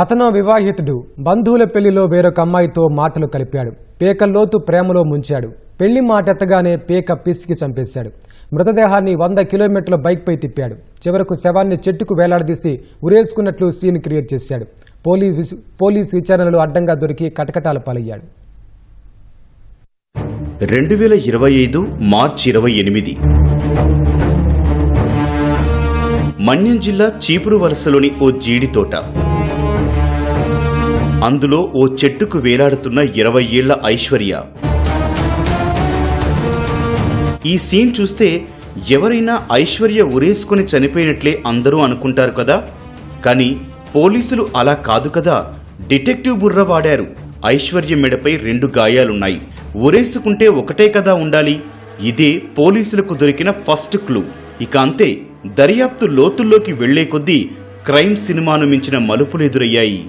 అతను వివాహితుడు. బంధువుల పెళ్ళిలో వేరొక అమ్మాయితో మాటలు కలిపాడు. పేకల్లోతు ప్రేమలో ముంచాడు. పెళ్ళి మాట ఎత్తగానే పేక పిసికి చంపేశాడు. మృతదేహాన్ని వంద కిలోమీటర్ల బైక్పై తిప్పాడు. చివరకు శవాన్ని చెట్టుకు వేలాడదీసి ఉరేసుకున్నట్లు సీన్ క్రియేట్ చేశాడు. పోలీస్ పోలీస్ విచారణలో అడ్డంగా దొరికి కటకటాల పాలయ్యాడు. రెండు వేల ఇరవై ఐదు మార్చి ఇరవై ఎనిమిది. మన్యం జిల్లా చీపురు వలసలోని ఓ జీడి తోట. అందులో ఓ చెట్టుకు వేలాడుతున్న ఇరవై ఏళ్ళ ఐశ్వర్య. ఈ సీన్ చూస్తే ఎవరైనా ఐశ్వర్య ఉరేసుకొని చనిపోయినట్లే అందరూ అనుకుంటారు కదా? కానీ పోలీసులు అలా కాదు కదా? డిటెక్టివ్ బుర్ర వాడారు. ఐశ్వర్య మెడపై రెండు గాయాలున్నాయి. ఉరేసుకుంటే ఒకటే కదా ఉండాలి? ఇదే పోలీసులకు దొరికిన ఫస్ట్ క్లూ. ఇక అంతే దర్యాప్తు లోతుల్లోకి వెళ్ళే కొద్దీ క్రైమ్ సినిమాను మించిన మలుపులు ఎదురయ్యాయి.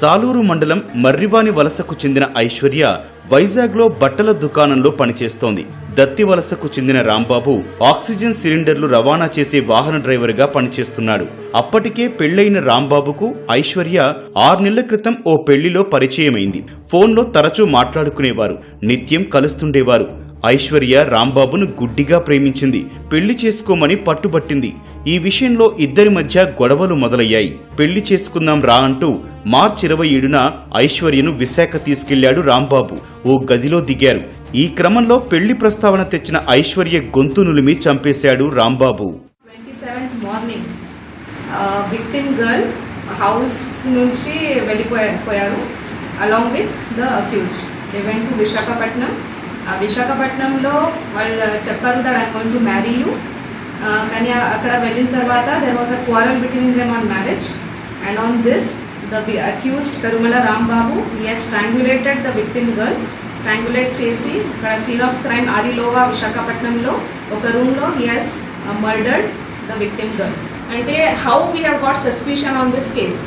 సాలూరు మండలం మర్రివాని వలసకు చెందిన ఐశ్వర్య వైజాగ్లో బట్టల దుకాణంలో పనిచేస్తోంది. దత్తి వలసకు చెందిన రాంబాబు ఆక్సిజన్ సిలిండర్లు రవాణా చేసే వాహన డ్రైవర్గా పనిచేస్తున్నాడు. అప్పటికే పెళ్ళైన రాంబాబుకు ఐశ్వర్య ఆరు నెలల క్రితం ఓ పెళ్ళిలో పరిచయమైంది. ఫోన్లో తరచూ మాట్లాడుకునేవారు. నిత్యం కలుస్తుండేవారు. ఐశ్వర్య రాంబాబును గుడ్డిగా ప్రేమించింది. పెళ్ళి చేసుకోమని పట్టుబట్టింది. ఈ విషయంలో ఇద్దరి మధ్య గొడవలు మొదలయ్యాయి. పెళ్ళి చేసుకుందాం రా అంటూ మార్చి ఇరవై ఏడున ఐశ్వర్యను విశాఖ తీసుకెళ్ళాడు రాంబాబు. ఓ గదిలో దిగారు. ఈ క్రమంలో పెళ్ళి ప్రస్తావన తెచ్చిన ఐశ్వర్య గొంతు నులిమి చంపేశాడు Rambabu. Morning victim girl house నుంచి వెళ్ళిపోయారు along with the accused. They went to Visakhapatnam విశాఖపట్నంలో వాళ్ళు చెప్పారు that I'm going to marry you కానీ అక్కడ వెళ్ళిన తర్వాత there was a quarrel between them on marriage and on this the accused Perumala Rambabu he strangulated the victim girl strangulate చేసి ఇక్కడ scene of crime Arilova విశాఖపట్నంలో ఒక రూమ్లో he murdered the victim girl అంటే how we have got suspicion on this case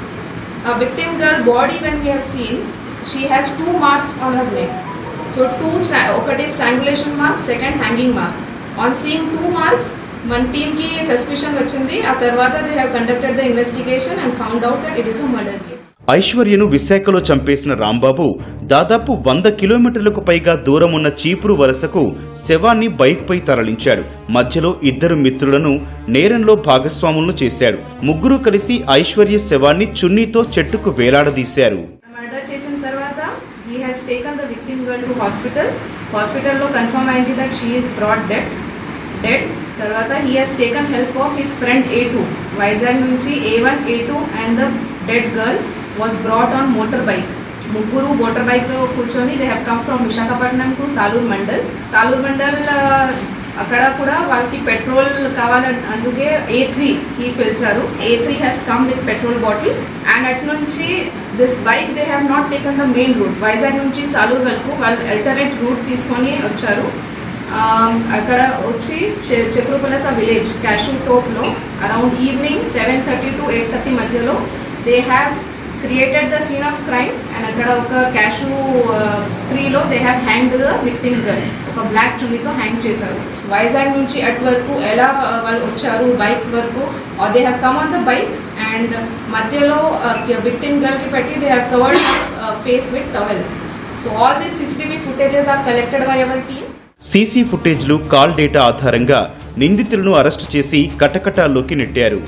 ఆ victim girl body when we have seen she has two marks on her neck so two ఒకటి strangulation mark second hanging mark on seeing two marks మన టీమ్కి suspicion వచ్చింది. ఆ తర్వాత they have conducted the investigation and found out that it is a murder case ఐశ్వర్యను విశాఖలో చంపేసిన రాంబాబు దాదాపు వంద కిలోమీటర్లకు పైగా దూరం ఉన్న చీపురు వలసకు శవాన్ని బైక్పై తరలించాడు. మధ్యలో ఇద్దరు మిత్రులను నేరంలో భాగస్వాములను చేశాడు. ముగ్గురు కలిసి ఐశ్వర్య శవాన్ని చున్నీతో చెట్టుకు వేలాడదీశారు. మర్డర్ చేసిన తర్వాత గర్ల్ టు హాస్పిటల్ హాస్పిటల్లో కన్ఫర్మ్ అయింది that she is brought dead dead తర్వాత he has taken help of his friend A two Vizag నుంచి A one A two and the dead girl was brought on motor bike ముగ్గురు motor బైక్లో కూర్చొని they have come from Visakhapatnam to Salur mandal Salur mandal అక్కడ కూడా వాళ్ళకి petrol కావాలని అందుకే A త్రీకి పిలిచారు. A three has come with petrol bottle and అటు నుంచి this bike they have not taken the main route Vizag నుంచి సాలూర్ వరకు వాళ్ళు అల్టర్నేట్ రూట్ తీసుకొని వచ్చారు. అక్కడ వచ్చి చె- village cashew టోప్లో around evening seven thirty to eight thirty మధ్యలో they have created the scene of crime and అక్కడ ఒక cashew ట్రీలో they have hang the victim girl ఒక బ్లాక్ చున్నీతో హ్యాంగ్ చేశారు. వైజాగ్ నుంచి అట్ వరకు ఎలా వాళ్ళు వచ్చారు బైక్ వరకు they have come on the bike and మధ్యలో విక్టిమ్ గర్ల్కి పెట్టి they have covered face with towel so all this CCTV footages are collected by our team CC ఫుటేజ్లు call data ఆధారంగా నిందితులను అరెస్టు చేసి కటకటాల్లోకి నెట్టారు.